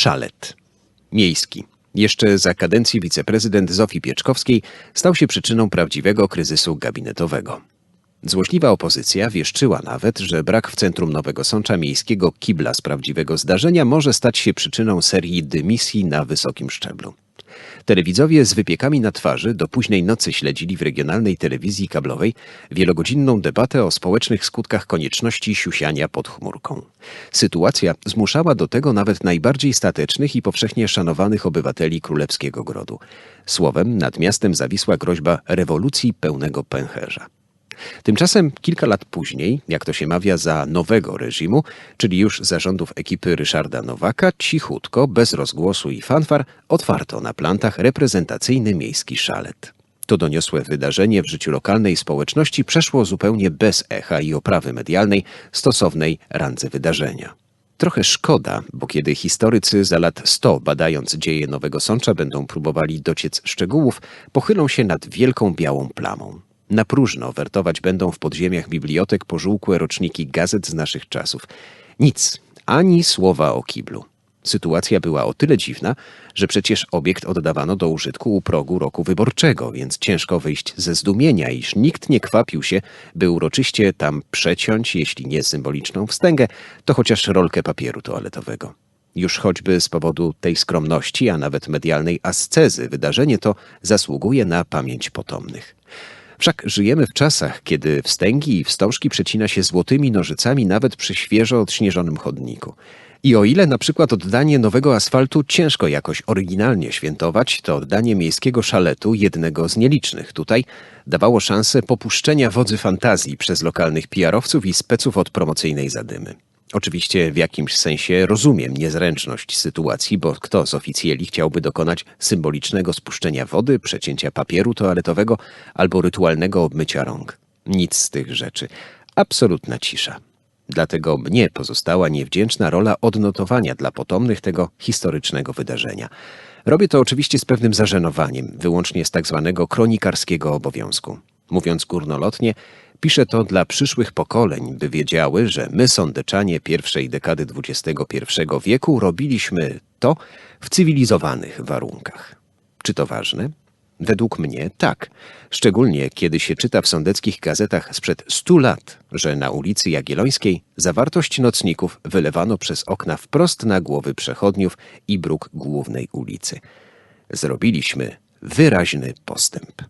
Szalet. Miejski. Jeszcze za kadencji wiceprezydent Zofii Pieczkowskiej stał się przyczyną prawdziwego kryzysu gabinetowego. Złośliwa opozycja wieszczyła nawet, że brak w centrum Nowego Sącza miejskiego kibla z prawdziwego zdarzenia może stać się przyczyną serii dymisji na wysokim szczeblu. Telewidzowie z wypiekami na twarzy do późnej nocy śledzili w regionalnej telewizji kablowej wielogodzinną debatę o społecznych skutkach konieczności siusiania pod chmurką. Sytuacja zmuszała do tego nawet najbardziej statecznych i powszechnie szanowanych obywateli Królewskiego Grodu. Słowem, nad miastem zawisła groźba rewolucji pełnego pęcherza. Tymczasem kilka lat później, jak to się mawia za nowego reżimu, czyli już zarządów ekipy Ryszarda Nowaka, cichutko, bez rozgłosu i fanfar, otwarto na plantach reprezentacyjny miejski szalet. To doniosłe wydarzenie w życiu lokalnej społeczności przeszło zupełnie bez echa i oprawy medialnej stosownej randze wydarzenia. Trochę szkoda, bo kiedy historycy za lat 100 badając dzieje Nowego Sącza będą próbowali dociec szczegółów, pochylą się nad wielką białą plamą. Na próżno wertować będą w podziemiach bibliotek pożółkłe roczniki gazet z naszych czasów. Nic, ani słowa o kiblu. Sytuacja była o tyle dziwna, że przecież obiekt oddawano do użytku u progu roku wyborczego, więc ciężko wyjść ze zdumienia, iż nikt nie kwapił się, by uroczyście tam przeciąć, jeśli nie symboliczną wstęgę, to chociaż rolkę papieru toaletowego. Już choćby z powodu tej skromności, a nawet medialnej ascezy, wydarzenie to zasługuje na pamięć potomnych. Wszak żyjemy w czasach, kiedy wstęgi i wstążki przecina się złotymi nożycami nawet przy świeżo odśnieżonym chodniku. I o ile na przykład oddanie nowego asfaltu ciężko jakoś oryginalnie świętować, to oddanie miejskiego szaletu, jednego z nielicznych tutaj, dawało szansę popuszczenia wodzy fantazji przez lokalnych PR-owców i speców od promocyjnej zadymy. Oczywiście w jakimś sensie rozumiem niezręczność sytuacji, bo kto z oficjeli chciałby dokonać symbolicznego spuszczenia wody, przecięcia papieru toaletowego albo rytualnego obmycia rąk. Nic z tych rzeczy. Absolutna cisza. Dlatego mnie pozostała niewdzięczna rola odnotowania dla potomnych tego historycznego wydarzenia. Robię to oczywiście z pewnym zażenowaniem, wyłącznie z tak zwanego kronikarskiego obowiązku. Mówiąc górnolotnie, piszę to dla przyszłych pokoleń, by wiedziały, że my, sądeczanie pierwszej dekady XXI wieku, robiliśmy to w cywilizowanych warunkach. Czy to ważne? Według mnie tak. Szczególnie kiedy się czyta w sądeckich gazetach sprzed stu lat, że na ulicy Jagiellońskiej zawartość nocników wylewano przez okna wprost na głowy przechodniów i bruk głównej ulicy. Zrobiliśmy wyraźny postęp.